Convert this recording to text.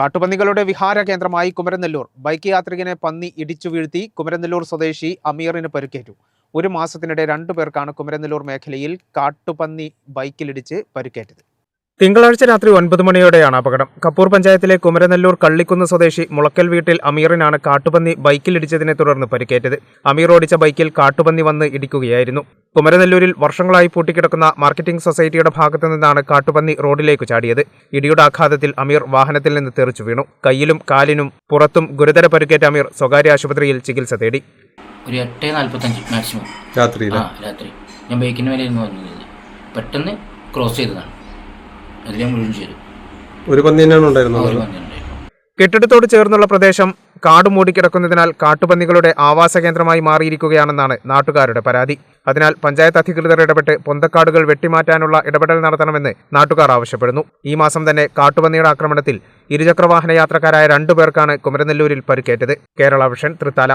കാട്ടുപന്നികളുടെ വിഹാര കേന്ദ്രമായി കുമരനെല്ലൂർ. ബൈക്ക് യാത്രികനെ പന്നി ഇടിച്ചു വീഴ്ത്തി കുമരനെല്ലൂർ സ്വദേശി അമീറിന് പരിക്കേറ്റു. ഒരു മാസത്തിനിടെ രണ്ടു പേർക്കാണ് കുമരനെല്ലൂർ മേഖലയിൽ കാട്ടുപന്നി ബൈക്കിലിടിച്ച് പരിക്കേറ്റത്. തിങ്കളാഴ്ച രാത്രി ഒൻപത് മണിയോടെയാണ് അപകടം. കപ്പൂർ പഞ്ചായത്തിലെ കുമരനെല്ലൂർ കള്ളിക്കുന്ന് സ്വദേശി മുളക്കൽ വീട്ടിൽ അമീറിനാണ് കാട്ടുപന്നി ബൈക്കിലിടിച്ചതിനെ തുടർന്ന് പരിക്കേറ്റത്. അമീർ ഓടിച്ച ബൈക്കിൽ കാട്ടുപന്നി വന്ന് ഇടിക്കുകയായിരുന്നു. കുമരനെല്ലൂരിൽ വർഷങ്ങളായി പൂട്ടിക്കിടക്കുന്ന മാർക്കറ്റിംഗ് സൊസൈറ്റിയുടെ ഭാഗത്തു നിന്നാണ് കാട്ടുപന്നി റോഡിലേക്ക് ചാടിയത്. ഇടിയുടെ ആഘാതത്തിൽ അമീർ വാഹനത്തിൽ നിന്ന് തെറിച്ചു വീണു. കയ്യിലും കാലിനും പുറത്തും ഗുരുതര പരിക്കേറ്റ അമീർ സ്വകാര്യ ആശുപത്രിയിൽ ചികിത്സ തേടി. ഒരു എട്ട് നാൽപ്പത്തഞ്ച് മാക്സിമം രാത്രി. ഞാൻ ബൈക്കിന് മേലെ ഇരുന്ന് പെട്ടെന്ന് ക്രോസ് ചെയ്തതാണ്. ഞാൻ മുഴുവൻ ചെയ്തു. ഒരു പന്നി തന്നെയാണ് ഉണ്ടായിരുന്നത് ഒരു കെട്ടിടത്തോട് ചേർന്നുള്ള പ്രദേശം കാട് മൂടിക്കിടക്കുന്നതിനാൽ കാട്ടുപന്നികളുടെ ആവാസ കേന്ദ്രമായി മാറിയിരിക്കുകയാണെന്നാണ് നാട്ടുകാരുടെ പരാതി. അതിനാൽ പഞ്ചായത്ത് അധികൃതർ ഇടപെട്ട് പൊന്തക്കാടുകൾ വെട്ടിമാറ്റാനുള്ള ഇടപെടൽ നടത്തണമെന്ന് നാട്ടുകാർ ആവശ്യപ്പെടുന്നു. ഈ മാസം തന്നെ കാട്ടുപന്നിയുടെ ആക്രമണത്തിൽ ഇരുചക്രവാഹന യാത്രക്കാരായ രണ്ടുപേർക്കാണ് കുമരനെല്ലൂരിൽ പരിക്കേറ്റത്. കേരള വിഷൻ തൃത്താല.